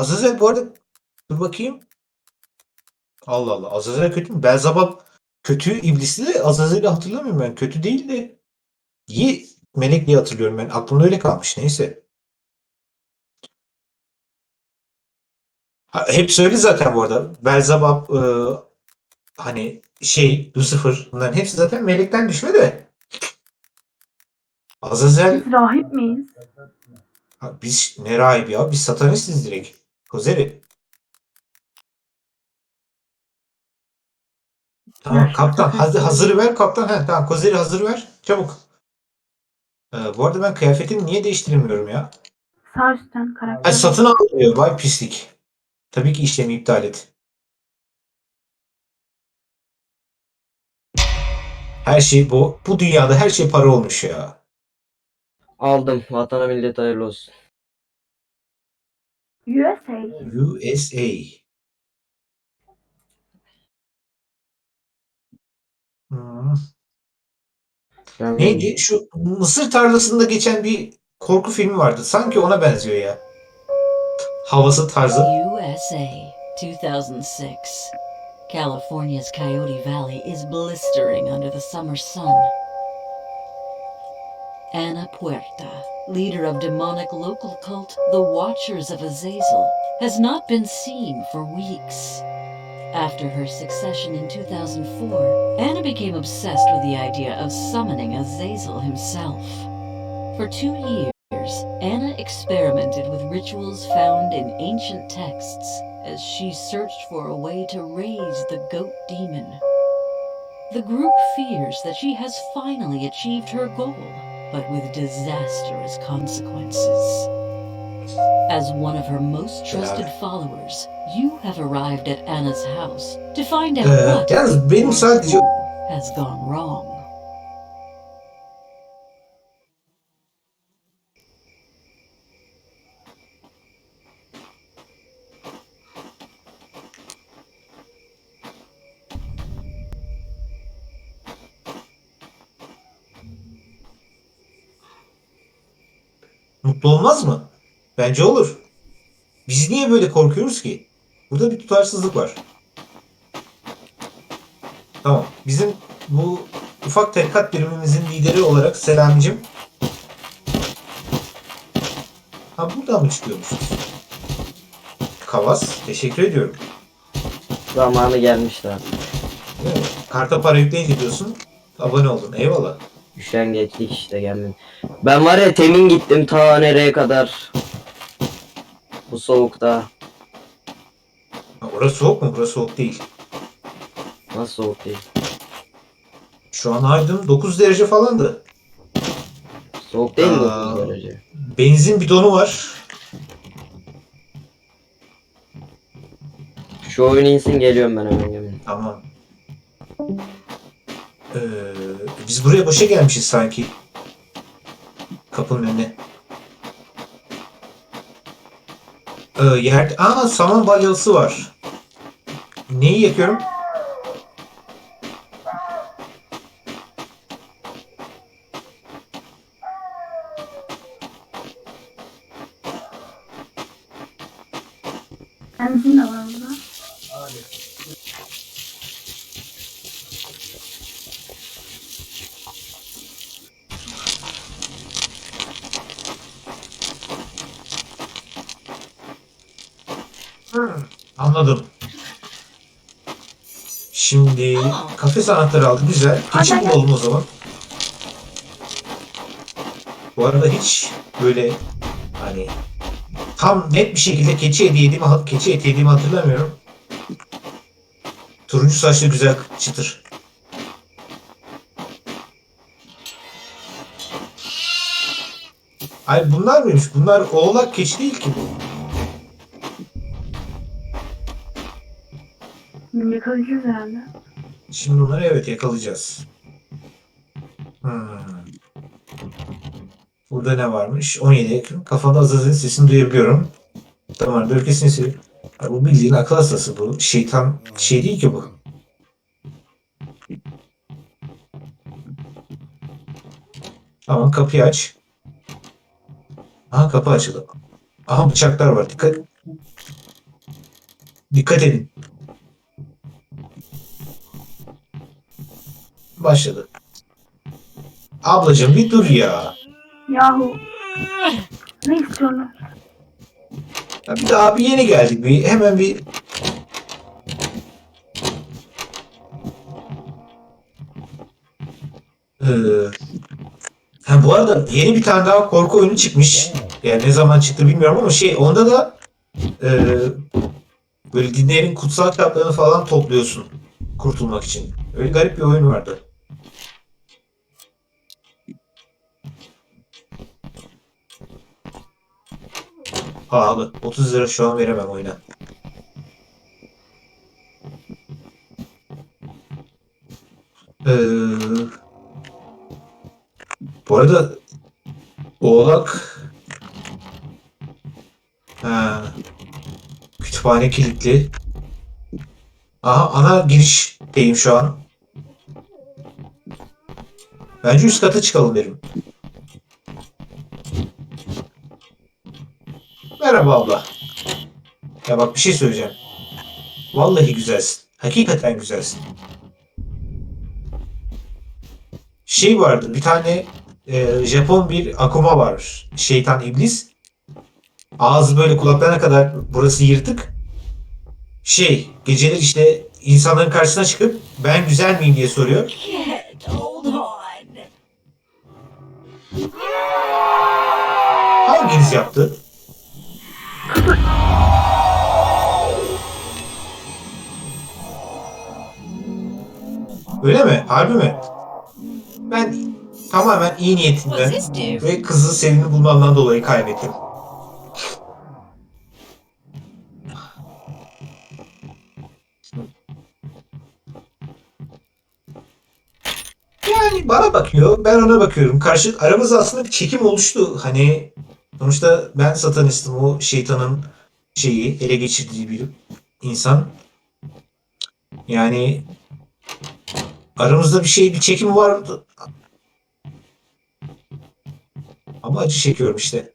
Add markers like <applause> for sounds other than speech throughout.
Azazel bu arada dur bakayım. Allah Allah. Azazel kötü mü? Belzebub kötü iblisli de Azazel'i hatırlamıyorum ben. Kötü değil de iyi melek diye hatırlıyorum ben. Aklımda öyle kalmış. Neyse. Ha, hep söyle zaten bu arada. Belzebub e, hani şey Lucifer bunların hepsi zaten melekten düşme de. Azazel rahip miyiz? Ha, biz ne rahibi ya? Biz satanistiz direkt. Kozeri. Tamam kaptan hazır, hazır ver kaptan. Ha, tamam Kozeri hazır ver. Çabuk. Ee, bu arada ben kıyafetimi niye değiştiremiyorum ya? Sağ üstten karakter. satın alıyor. Vay pislik. Tabii ki işlemi iptal et. Her şey bu. Bu dünyada her şey para olmuş ya. Aldım. Vatana millet hayırlı olsun. USA. USA. Hmm. Ben Neydi? Şu Mısır tarlasında geçen bir korku filmi vardı. Sanki ona benziyor ya. Havası tarzı. USA 2006. California's Coyote Valley is blistering under the summer sun. Ana Puerta, leader of demonic local cult the Watchers of Azazel, has not been seen for weeks. After her succession in 2004, Anna became obsessed with the idea of summoning Azazel himself. For two years, Anna experimented with rituals found in ancient texts as she searched for a way to raise the goat demon. The group fears that she has finally achieved her goal, but with disastrous consequences. As one of her most trusted followers, you have arrived at Anna's house to find out Ee, what yalnız benim sadece has gone wrong. Mutlu olmaz mı? Bence olur. Biz niye böyle korkuyoruz ki? Burada bir tutarsızlık var. Tamam. Bizim bu ufak tarikat birimimizin lideri olarak Selamicim. Ha buradan mı çıkıyormuşuz? Kavas. Teşekkür ediyorum. Zamanı. Değil mi? Karta para yükleyince diyorsun. Abone oldun. Eyvallah. Üşengeçlik işte gelmedi. Ben var ya temin gittim ta nereye kadar. Bu soğukta. Orası soğuk mu? Burası soğuk değil. Nasıl soğuk değil? Şu an Aydın 9 derece falandı. Soğuk değil mi Aa. 9 derece? Benzin bidonu var. Şu oyun insin geliyorum ben hemen yemin. Tamam. Ee, biz buraya boşa gelmişiz sanki. Kapının önüne. Ee, yerde... Aa saman balyalısı var. Neyi yakıyorum? Benzin de var burada. Anladım. Şimdi kafes anahtarı aldık. Güzel. Anne. bulalım o zaman. Bu arada hiç böyle hani tam net bir şekilde keçi hediye yediğimi, keçi eti yediğimi hatırlamıyorum. Turuncu saçlı güzel çıtır. Ay bunlar mıymış? Bunlar oğlak keçi değil ki bu. Yakalayacağız herhalde. Şimdi onları evet yakalayacağız. Hmm. Burada ne varmış? 17 Ekim. Kafanda Azaz'ın sesini duyabiliyorum. Tamam bölgesini sil. Bu bildiğin akıl hastası bu. Şeytan şey değil ki bu. Tamam kapıyı aç. Aha kapı açıldı. Aha bıçaklar var. Dikkat. Dikkat edin. Başladı. Ablacığım bir dur ya. Yahu. Ne istiyorlar? ya bir daha bir yeni geldik. Bir, hemen bir Ee, ha, bu arada yeni bir tane daha korku oyunu çıkmış. Yani ne zaman çıktı bilmiyorum ama şey onda da e, böyle dinlerin kutsal kitaplarını falan topluyorsun kurtulmak için. Öyle garip bir oyun vardı. Pahalı. 30 lira şu an veremem oyuna. Ee, bu arada Oğlak ha, kütüphane kilitli. Aha ana girişteyim şu an. Bence üst kata çıkalım derim. Merhaba abla. Ya bak bir şey söyleyeceğim. Vallahi güzelsin. Hakikaten güzelsin. Şey vardı bir tane e, Japon bir akuma var. Şeytan iblis. Ağzı böyle kulaklarına kadar burası yırtık. Şey geceler işte insanların karşısına çıkıp ben güzel miyim diye soruyor. Hanginiz yaptı? Öyle mi? Harbi mi? Ben tamamen iyi niyetimden ve kızı sevimli bulmamdan dolayı kaybettim. Yani bana bakıyor, ben ona bakıyorum. Karşı aramızda aslında bir çekim oluştu. Hani sonuçta ben satanistim, o şeytanın şeyi ele geçirdiği bir insan. Yani aramızda bir şey, bir çekim vardı. Ama acı çekiyorum işte.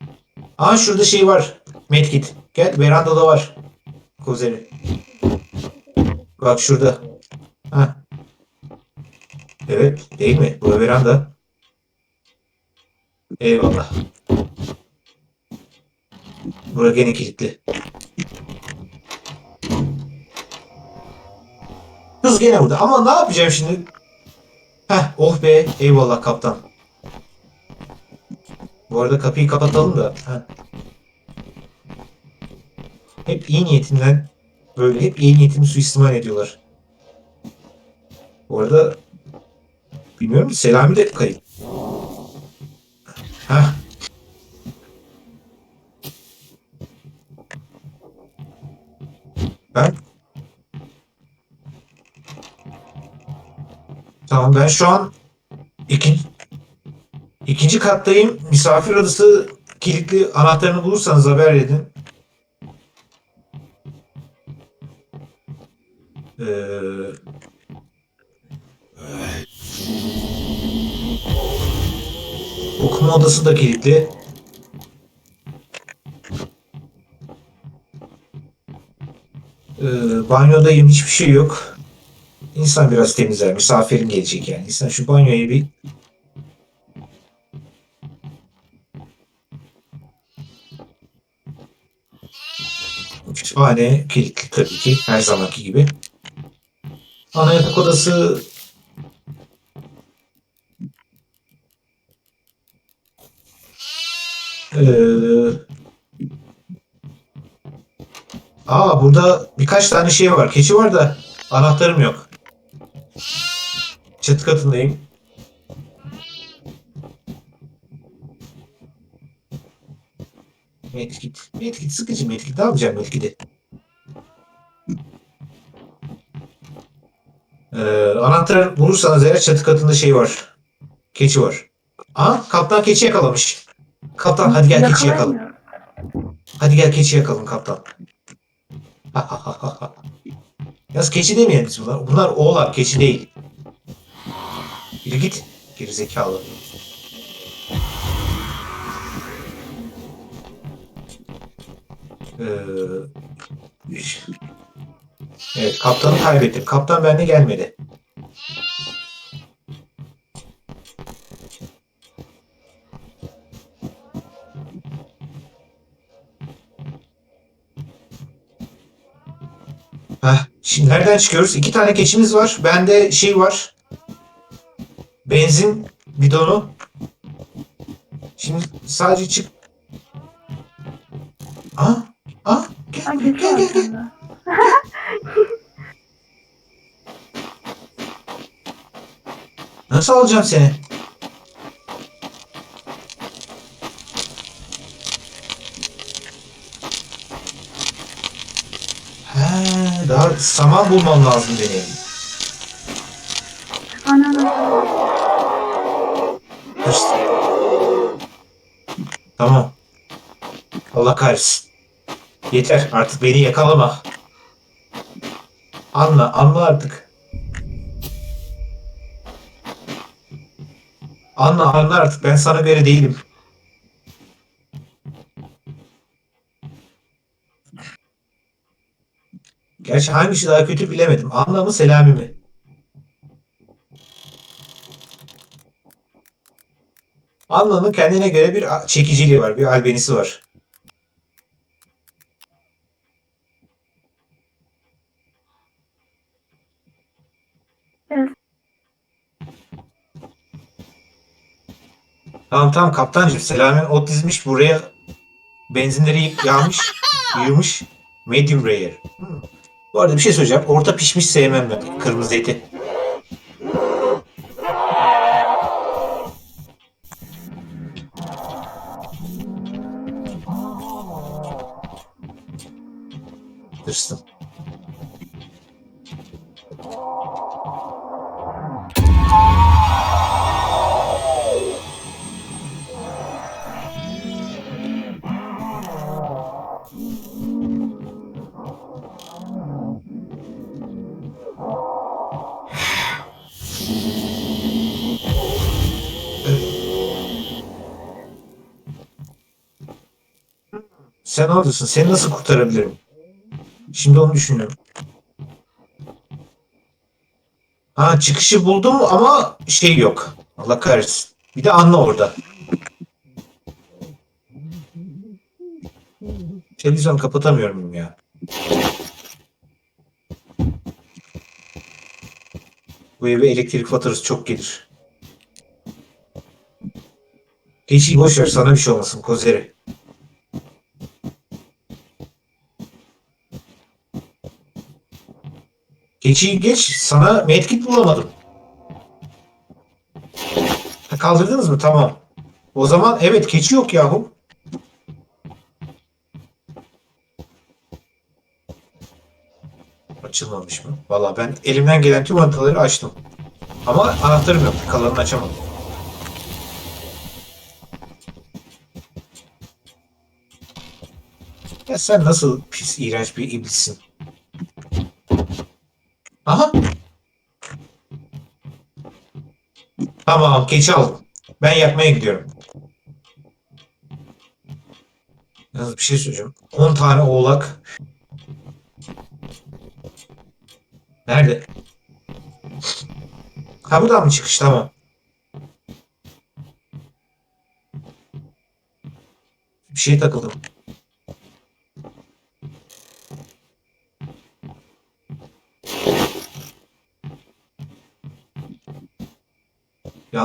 Aa şurada şey var. Medkit. Gel verandada var. Kozeri. Bak şurada. Ha. Evet değil mi? Bu veranda. Eyvallah. Bura gene kilitli. Kız gene burada. Ama ne yapacağım şimdi? Heh oh be. Eyvallah kaptan. Bu arada kapıyı kapatalım da. Heh. Hep iyi niyetinden böyle hep iyi niyetimi suistimal ediyorlar. Bu arada bilmiyorum Selami de kayıp. Ben Tamam ben şu an ikinci ikinci kattayım. Misafir odası kilitli anahtarını bulursanız haber edin. Ee, okuma odası da kilitli. Banyodayım hiçbir şey yok. İnsan biraz temizler. Misafirin gelecek yani. İnsan şu banyoyu bir Kütüphane kilitli tabii ki her zamanki gibi. Ana yatak odası Ee, Aa burada birkaç tane şey var. Keçi var da anahtarım yok. Çatı katındayım. Medkit. Medkit sıkıcı medkit. Ne yapacağım medkiti? Ee, anahtar bulursanız eğer çatı katında şey var. Keçi var. Aa kaptan keçi yakalamış. Kaptan hadi gel keçi yakalım. Hadi gel keçi yakalım kaptan. <laughs> Yalnız keçi demeyelim biz bunlar. Bunlar oğlak keçi değil. Yürü git. Gerizekalı. Ee, Evet kaptanı kaybettim. Kaptan bende gelmedi. Şimdi nereden çıkıyoruz? İki tane keçimiz var. Bende şey var. Benzin bidonu. Şimdi sadece çık. Ah, ah, gel, gel, gel, gel. şimdi. Nasıl alacağım seni? Saman bulmam lazım benim. Ananı. Hırs. Tamam. Allah kahretsin. Yeter artık beni yakalama. Anla, anla artık. Anla, anla artık. Ben sana göre değilim. Gerçi hangisi daha kötü bilemedim. Anla mı Selami mi? Anla'nın kendine göre bir çekiciliği var, bir albenisi var. Evet. Tamam tamam kaptancım Selami ot dizmiş buraya benzinleri yağmış, <laughs> yığmış. Medium rare. Hmm. Bu arada bir şey söyleyeceğim. Orta pişmiş sevmem ben. Kırmızı eti. Tırstım. Sen oradasın. Seni nasıl kurtarabilirim? Şimdi onu düşünüyorum. Ha çıkışı buldum ama şey yok. Allah kahretsin. Bir de Anna orada. Televizyonu kapatamıyorum ya. Bu eve elektrik faturası çok gelir. Geçiyi boş ver sana bir şey olmasın Kozeri. Geçiyi geç sana medkit bulamadım. Kaldırdınız mı? Tamam. O zaman evet keçi yok yahu. Açılmamış mı? Valla ben elimden gelen tüm haritaları açtım. Ama anahtarım yok. Kalanını açamadım. Ya sen nasıl pis, iğrenç bir iblissin. Aha. Tamam, keçi aldım. Ben yapmaya gidiyorum. Yalnız bir şey söyleyeceğim. 10 tane oğlak. Nerede? Ha buradan mı çıkış? Tamam. Bir şey takıldım.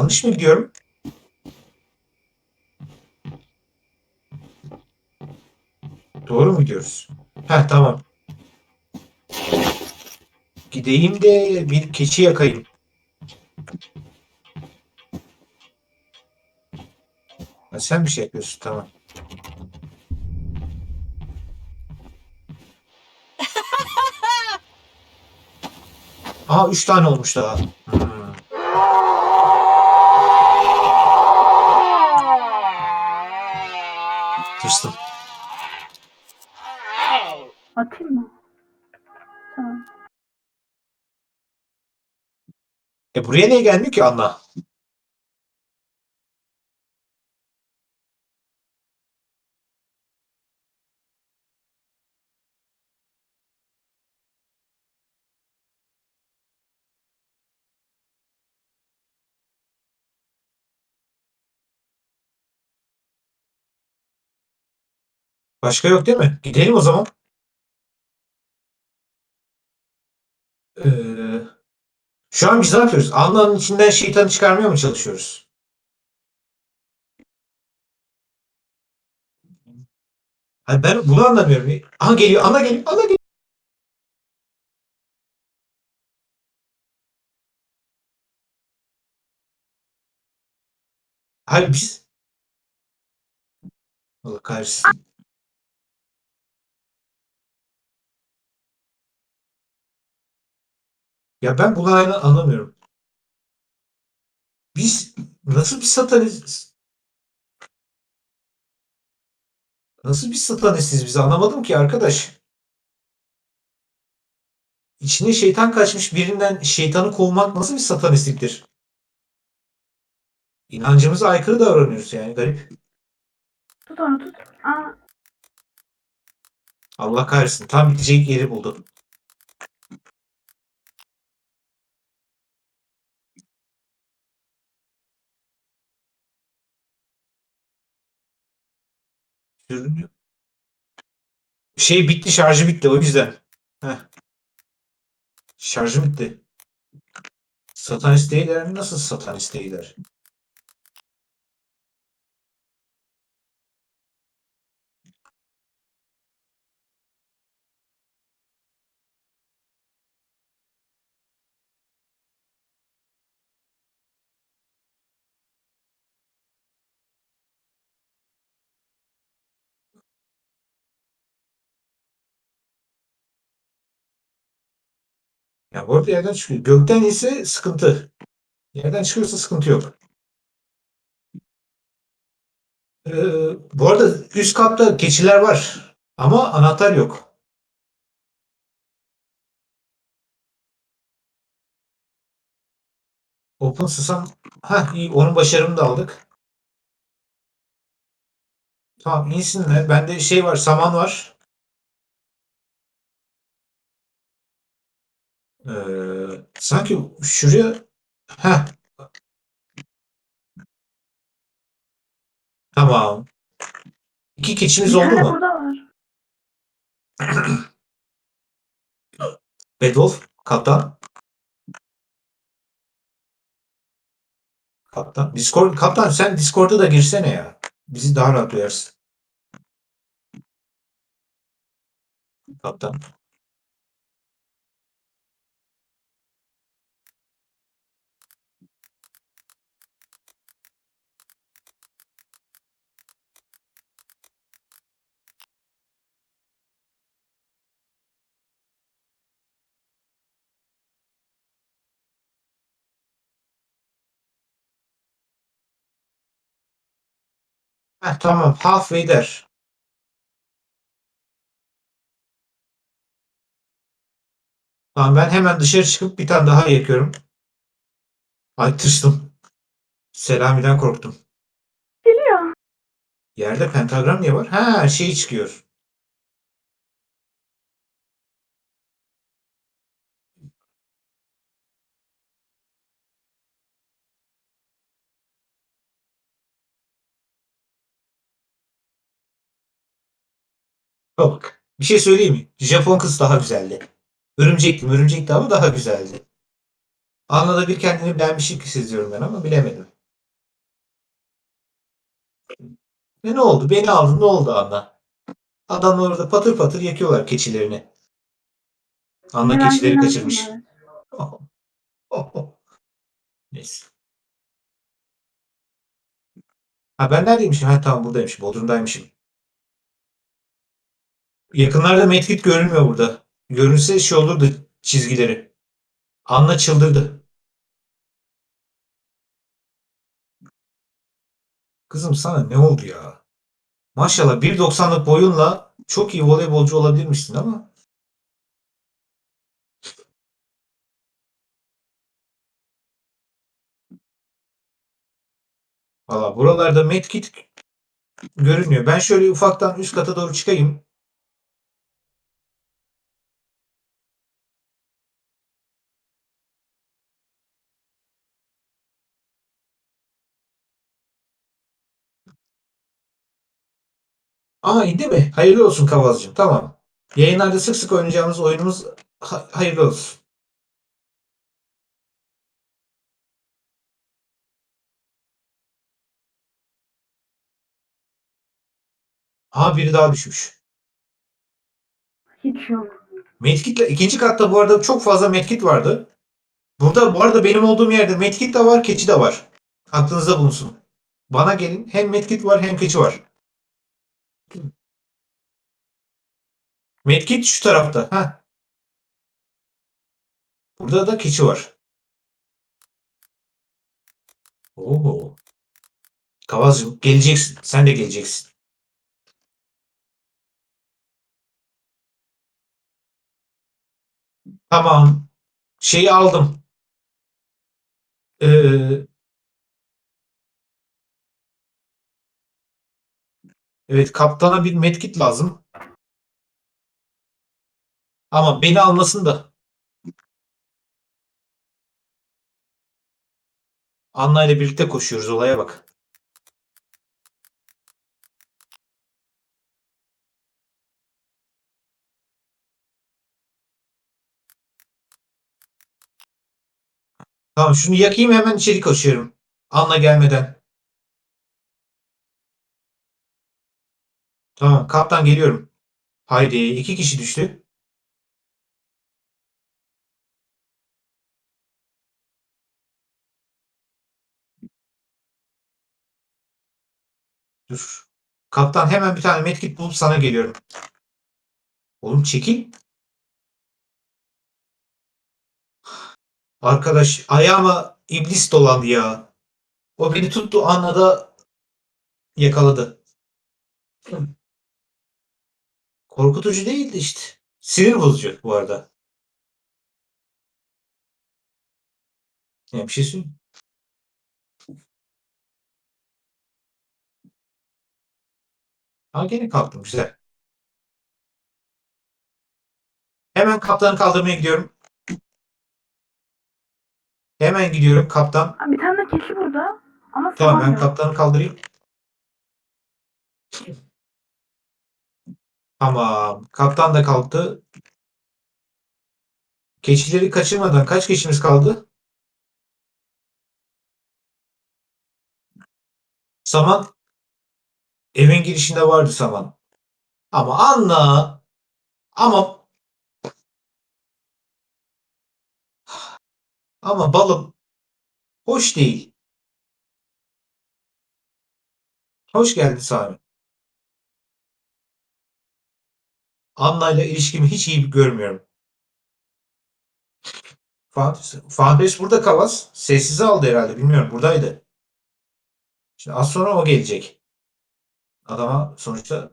Yanlış mı gidiyorum? Doğru mu gidiyoruz? Heh tamam. Gideyim de bir keçi yakayım. Ha, sen bir şey yapıyorsun tamam. <laughs> Aa üç tane olmuş daha. Hmm. Tırstım. Atayım mı? Tamam. E buraya niye gelmiyor ki Anna? Başka yok değil mi? Gidelim o zaman. Ee, şu an biz ne yapıyoruz? Alna'nın içinden şeytanı çıkarmaya mı çalışıyoruz? Hayır ben bunu anlamıyorum. Aha geliyor, ana geliyor, ana geliyor. Hayır biz... Allah kahretsin. Ya ben bunu hala anlamıyorum. Biz nasıl bir satanist... Nasıl bir satanistiz biz anlamadım ki arkadaş. İçine şeytan kaçmış birinden şeytanı kovmak nasıl bir satanistliktir? İnancımıza aykırı davranıyoruz yani garip. Tut onu tut. Aa, Allah kahretsin tam bitecek yeri buldu. Sürünüyor. Şey bitti şarjı bitti o yüzden. Heh. Şarjı bitti. Satanist değiller? Nasıl satanist değiller? Ya bu arada yerden çıkıyor. Gökten ise sıkıntı. Yerden çıkıyorsa sıkıntı yok. Ee, bu arada üst katta keçiler var. Ama anahtar yok. Open Sesam. Ha iyi onun başarımını da aldık. Tamam insinler. Bende şey var saman var. Ee, sanki şuraya ha tamam. İki keçimiz oldu mu? burada var. <clears throat> Bedwolf, kaptan. Kaptan. Discord, kaptan sen Discord'a da girsene ya. Bizi daha rahat duyarsın. Kaptan. Heh, tamam. Halfway der. Tamam ben hemen dışarı çıkıp bir tane daha yakıyorum. Ay tırstım. Selami'den korktum. Geliyor. Yerde pentagram niye var? Ha şey çıkıyor. Bak bir şey söyleyeyim mi? Japon kız daha güzeldi. Örümcekli örümcekti ama daha güzeldi. Anlada bir kendini beğenmişlik hissediyorum ben ama bilemedim. E ne oldu? Beni aldın ne oldu Anla? Adamlar orada patır patır yakıyorlar keçilerini. Anla Hemen keçileri dinlendim kaçırmış. ben. Oh, oh, oh. Neyse. Ha ben neredeymişim? Ha tamam buradaymışım. Bodrum'daymışım. Yakınlarda medkit görünmüyor burada. Görünse şey olurdu çizgileri. Anla çıldırdı. Kızım sana ne oldu ya? Maşallah 1.90'lık boyunla çok iyi voleybolcu olabilirmişsin ama valla buralarda medkit görünmüyor. Ben şöyle ufaktan üst kata doğru çıkayım. Aha indi mi? Hayırlı olsun Kavazcığım. Tamam. Yayınlarda sık sık oynayacağımız oyunumuz ha- hayırlı olsun. Aha biri daha düşmüş. Hiç yok. Medkit'le ikinci katta bu arada çok fazla medkit vardı. Burada bu arada benim olduğum yerde medkit de var, keçi de var. Aklınızda bulunsun. Bana gelin. Hem medkit var hem keçi var. Medkit şu tarafta. Ha. Burada da keçi var. Oo. Kavazcığım geleceksin. Sen de geleceksin. Tamam. Şeyi aldım. Ee, evet kaptana bir medkit lazım. Ama beni almasın da. Anna ile birlikte koşuyoruz olaya bak. Tamam şunu yakayım hemen içeri koşuyorum. Anna gelmeden. Tamam kaptan geliyorum. Haydi iki kişi düştü. Dur. Kaptan hemen bir tane medkit bulup sana geliyorum. Oğlum çekil. Arkadaş ayağıma iblis dolandı ya. O beni tuttu anada yakaladı. Korkutucu değildi işte. Sinir bozucu bu arada. Ya bir şey söyleyeyim. Ha gene kalktım güzel. Hemen kaptanı kaldırmaya gidiyorum. Hemen gidiyorum kaptan. Bir tane de keçi burada. Ama Tamam saman ben yok. kaptanı kaldırayım. Tamam. Kaptan da kalktı. Keçileri kaçırmadan kaç keçimiz kaldı? Saman evin girişinde vardı saman. Ama Anna ama ama balım hoş değil. Hoş geldin Sami. Anna ile ilişkimi hiç iyi görmüyorum. Fantes, burada Kavas. Sessize aldı herhalde. Bilmiyorum. Buradaydı. Şimdi az sonra o gelecek. Adama sonuçta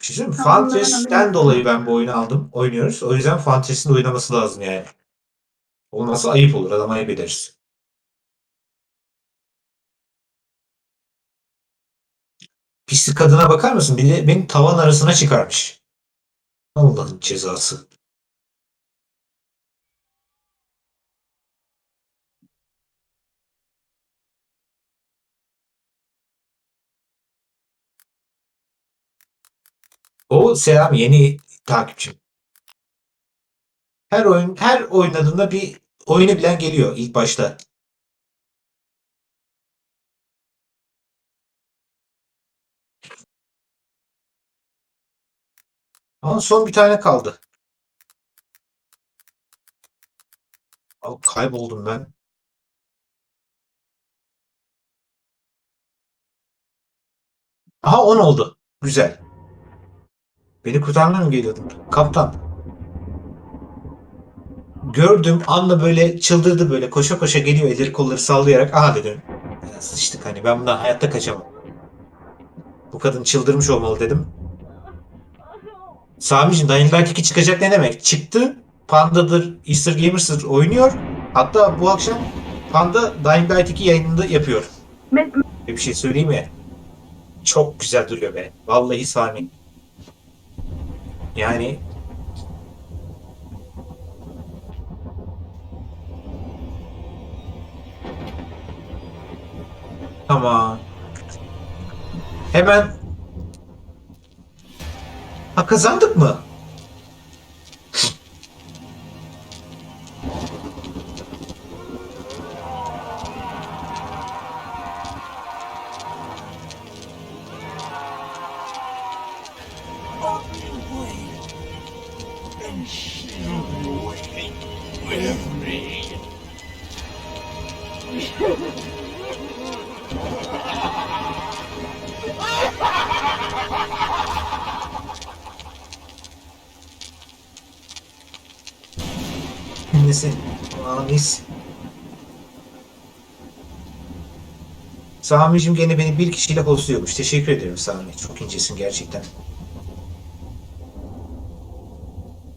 bir şey söyleyeyim mi? Dolayı ben bu oyunu aldım. Oynuyoruz. O yüzden Fantes'in de oynaması lazım yani. Olmazsa ayıp olur. Adama ayıp ederiz. Pislik kadına bakar mısın? Bir de beni tavan arasına çıkarmış. Allah'ın cezası. O Selam yeni takipçim. Her oyun her oynadığında bir oyunu bilen geliyor ilk başta. Ama son bir tane kaldı. Al, kayboldum ben. Aha 10 oldu. Güzel. Beni kurtarmaya mı geliyordun? Kaptan. Gördüm Anla böyle çıldırdı böyle koşa koşa geliyor elleri kolları sallayarak. Aha dedim. Sıçtık hani ben bundan hayatta kaçamam. Bu kadın çıldırmış olmalı dedim. Sami'cim Dying Light 2 çıkacak ne demek? Çıktı. Panda'dır, Easter Gamers'dır oynuyor. Hatta bu akşam Panda Dying Light 2 yayınında yapıyor. Bir şey söyleyeyim mi? Çok güzel duruyor be. Vallahi Sami. Yani Tamam. Hemen Ha kazandık mı? Nesi? Amis. Sami'cim gene beni bir kişiyle hostluyormuş. Teşekkür ederim Sami. Çok incesin gerçekten.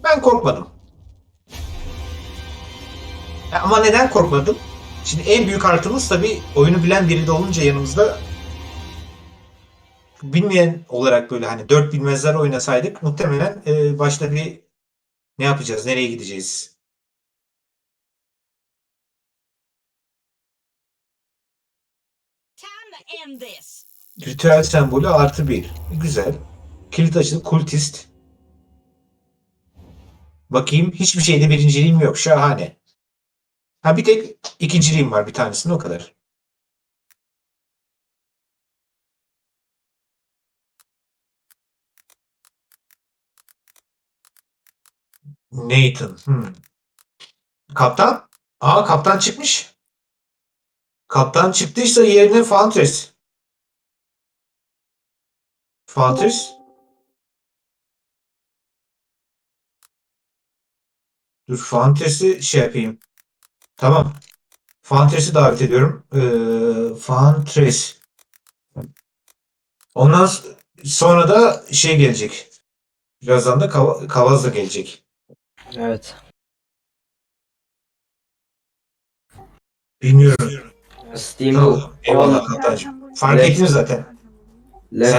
Ben korkmadım. Ya Ama neden korkmadım? Şimdi en büyük artımız tabii oyunu bilen biri de olunca yanımızda bilmeyen olarak böyle hani dört bilmezler oynasaydık muhtemelen e, başta bir ne yapacağız, nereye gideceğiz? Ritüel sembolü artı bir. Güzel. Kilit açılı kultist. Bakayım hiçbir şeyde birinciliğim yok. Şahane. Ha bir tek ikinciliğim var bir tanesinde o kadar. Nathan. Hmm. Kaptan? Aa kaptan çıkmış. Kaptan çıktıysa yerine Fantres. Fantres? Dur Fantres'i şey yapayım. Tamam. Fantres'i davet ediyorum. Ee, Fantres. Ondan sonra da şey gelecek. Birazdan da Kav- Kavaz da gelecek. Evet. Bilmiyorum. Steam Tamam. Eyvallah bu- Fark ettiniz zaten. left